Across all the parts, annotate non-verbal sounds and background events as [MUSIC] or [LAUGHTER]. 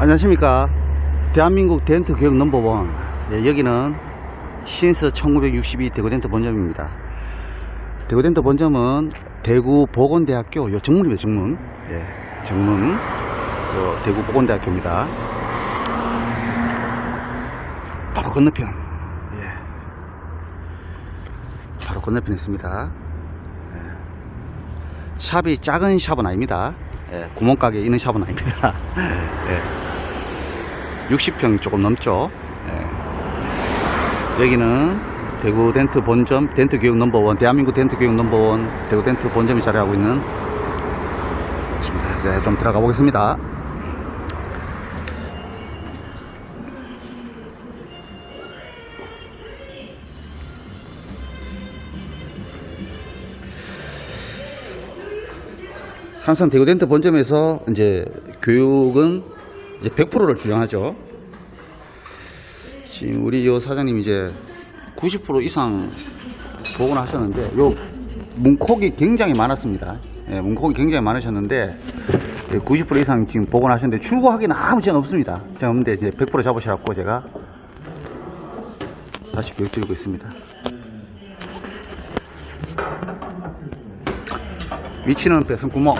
안녕하십니까. 대한민국 덴트 교육 넘버원. 예, 여기는 신스 1962 대구 덴트 본점입니다. 대구 덴트 본점은 대구 보건대학교, 요 정문입니다, 정문. 예, 정문. 요 대구 보건대학교입니다. 바로 건너편. 예. 바로 건너편에 있습니다. 예. 샵이 작은 샵은 아닙니다. 예, 구멍가게 있는 샵은 아닙니다. [LAUGHS] 예. 60평 조금 넘죠. 예. 여기는 대구 덴트 본점, 덴트 교육 넘버원, 대한민국 덴트 교육 넘버원, 대구 덴트 본점이 자리하고 있는. 이제 좀 들어가 보겠습니다. 항상 대구 덴트 본점에서 이제 교육은 이제 100%를 주장하죠. 지금 우리 요 사장님 이제 90% 이상 복원을 하셨는데 요 문콕이 굉장히 많았습니다. 예, 문콕이 굉장히 많으셨는데 90% 이상 지금 복원하셨는데 출고하기는 아무 제한 없습니다. 제가 없는데 이제 100% 잡으셔갖고 제가 다시 교육 드리고 있습니다. 위치는 배선 구멍.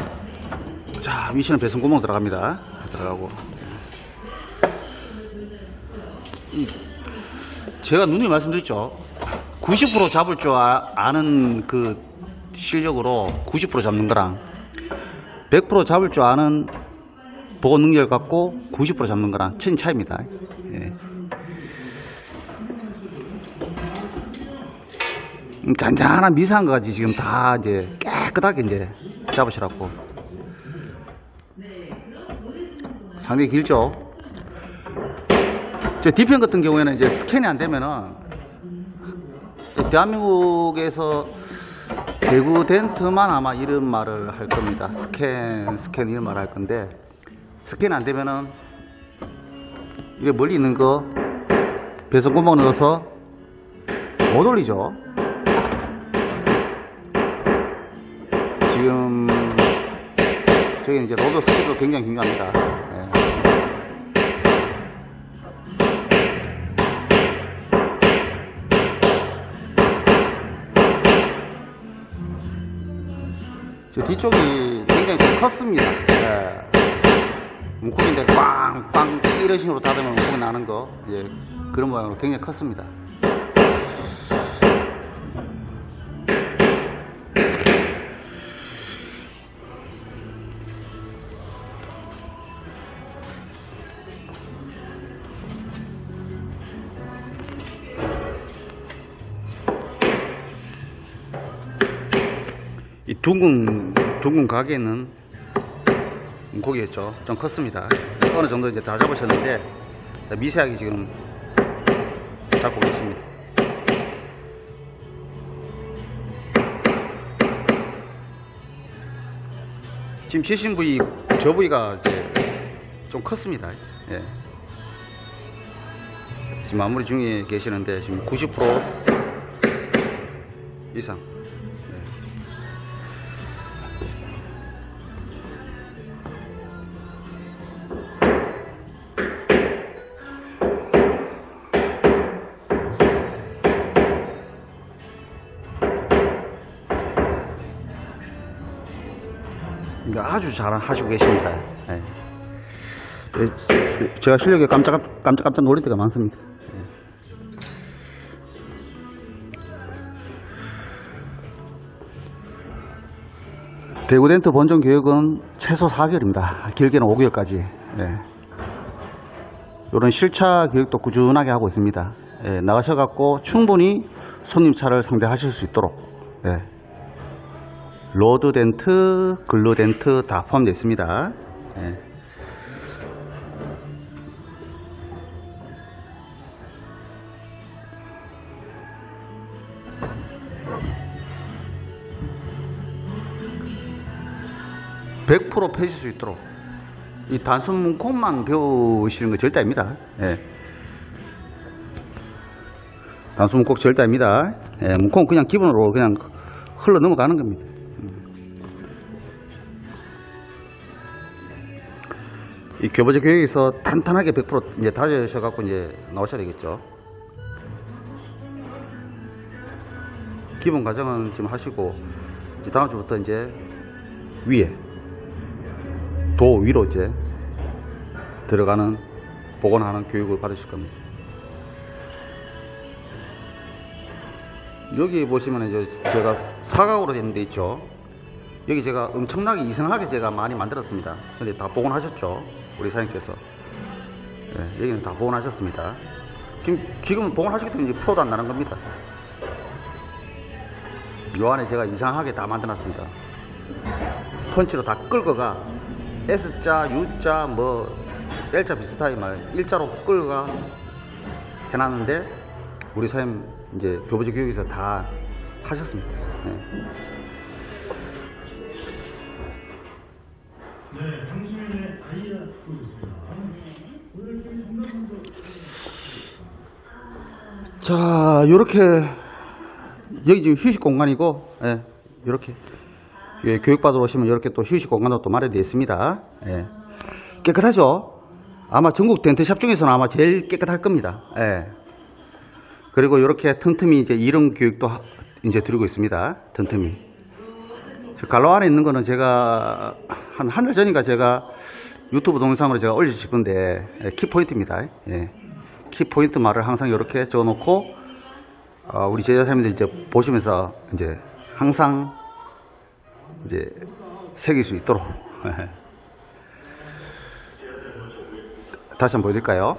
자, 위치는 배선 구멍 들어갑니다. 들어가고. 이, 제가 누누이 말씀드렸죠. 90% 잡을 줄 아, 아는 그 실력으로 90% 잡는 거랑 100% 잡을 줄 아는 보고 능력을 갖고 90% 잡는 거랑 천 차이입니다. 예. 음, 잔잔한 미세한 거까지 지금 다 이제 깨끗하게 이제 잡으시라고. 상당히 길죠? 저 뒤편 같은 경우에는 이제 스캔이 안 되면은 대한민국에서 대구 덴트만 아마 이런 말을 할 겁니다. 스캔, 스캔 이런 말을 할 건데 스캔 안 되면은 이게 멀리 있는 거 배선 구멍 넣어서 못 올리죠. 저기 이제 로드 스피드 굉장히 중요합니다. 예. 저 뒤쪽이 굉장히 좀 컸습니다. 예. 문콕인데 꽝꽝 이런 식으로 닫으면 문콕이 나는 거 예. 그런 모양으로 굉장히 컸습니다. 이 둥근 둥근 가게는 고기였죠. 좀 컸습니다. 어느 정도 이제 다 잡으셨는데 미세하게 지금 잡고 계십니다. 지금 치신 부위 저 부위가 이제 좀 컸습니다. 예. 지금 마무리 중에 계시는데 지금 90% 이상. 아주 잘 하시고 계십니다. 예. 예, 제가 실력에 깜짝 깜짝 깜짝 놀랄 때가 많습니다. 예. 대구 덴트 본점 교육은 최소 4개월입니다. 길게는 5개월까지. 예. 이런 실차 교육도 꾸준하게 하고 있습니다. 예, 나가셔갖고 충분히 손님 차를 상대하실 수 있도록. 예. 로드 덴트, 글루 덴트 다 포함되어 있습니다. 예. (100% 펴실 수 있도록) 이 단순 문콕만 배우시는 거 절대 아닙니다. 예. 단순 문콕 절대 아닙니다. 예, 문콕은 그냥 기본으로 그냥 흘러 넘어가는 겁니다. 이 교보제 교육에서 탄탄하게 100% 이제 다져셔 갖고 이제 나오셔야 되겠죠. 기본 과정은 지금 하시고 이제 다음 주부터 이제 위에 도 위로 이제 들어가는 복원하는 교육을 받으실 겁니다. 여기 보시면 이제 제가 사각으로 된 데 있죠. 여기 제가 엄청나게 이상하게 제가 많이 만들었습니다. 근데 다 복원하셨죠. 우리 사장님께서. 예, 여기는 다 복원하셨습니다. 지금, 지금은 복원하시기 때문에 이제 표도 안 나는 겁니다. 요 안에 제가 이상하게 다 만들어놨습니다. 펀치로 다 끌고가 S자, U자, 뭐 L자 비슷하게 막 일자로 끌고가 해놨는데 우리 사장님 이제 교보제 교육에서 다 하셨습니다. 예. 자, 요렇게 여기 지금 휴식 공간이고, 예, 요렇게 예, 교육받으러 오시면 이렇게 또 휴식 공간도 또 마련되어 있습니다. 예. 깨끗하죠? 아마 전국 덴트샵 중에서는 아마 제일 깨끗할 겁니다. 예. 그리고 이렇게 틈틈이 이제 이런 교육도 하- 이제 드리고 있습니다. 틈틈이. 저 갈로 안에 있는 거는 제가 한 한 달 전인가 제가 유튜브 동영상으로 제가 올리고 싶은데 예, 키포인트입니다. 예. 키포인트 말을 항상 이렇게 적어놓고 어, 우리 제자사님들 이제 보시면서 이제 항상 이제 새길 수 있도록 [LAUGHS] 다시 한번 보여드릴까요?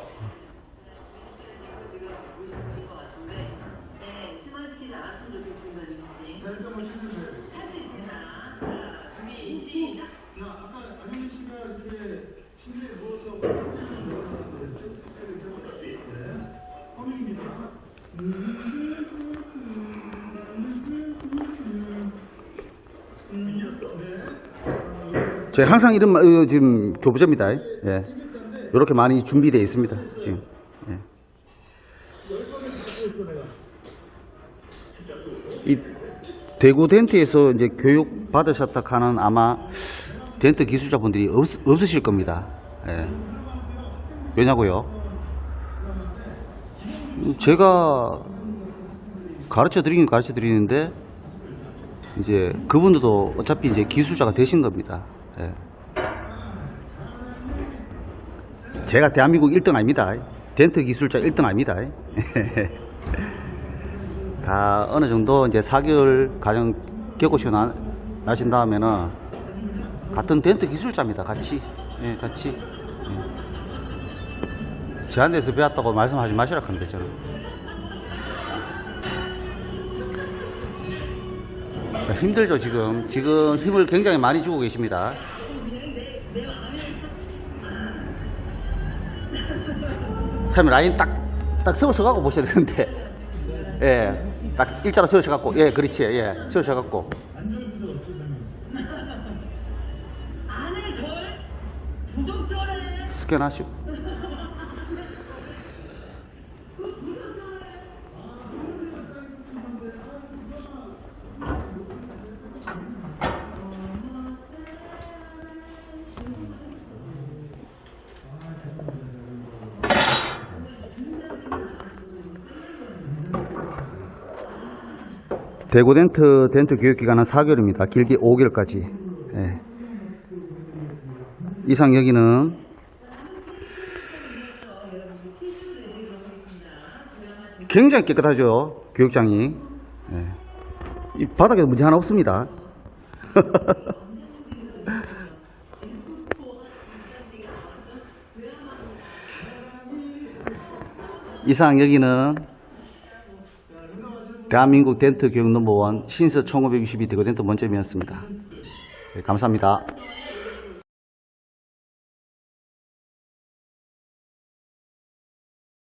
저희 항상 이런 마- 어, 지금 교부제입니다. 예. 이렇게 많이 준비되어 있습니다. 지금. 예. 이 대구 덴트에서 이제 교육 받으셨다 하는 아마 덴트 기술자분들이 없, 없으실 겁니다. 예. 왜냐고요? 제가 가르쳐 드리긴 가르쳐 드리는데 이제 그분들도 어차피 이제 기술자가 되신 겁니다. 예. 제가 대한민국 1등 아닙니다. 덴트 기술자 1등 아닙니다. [LAUGHS] 다 어느 정도 이제 4개월 가정 겪으시고 나, 나신 다음에는 같은 덴트 기술자입니다. 같이. 예, 같이. 예. 제한돼서 배웠다고 말씀하지 마시라 합니다. 저는. 힘들죠 지금. 지금 힘을 굉장히 많이 주고 계십니다. 참 라인 딱 딱 세우셔갖고 보셔야 되는데. [LAUGHS] 예딱 일자로 세우셔갖고. 예 그렇지. 예절 부적절해. 스캔하시고 대구 덴트 덴트 교육 기간은 4개월입니다. 길게 5개월까지. 예. 이상 여기는 굉장히 깨끗하죠. 교육장이. 예. 이 바닥에 문제 하나 없습니다. [LAUGHS] 이상 여기는 대한민국 덴트 교육 넘버원 신서 1562 대구 덴트 원점이었습니다. 네, 감사합니다.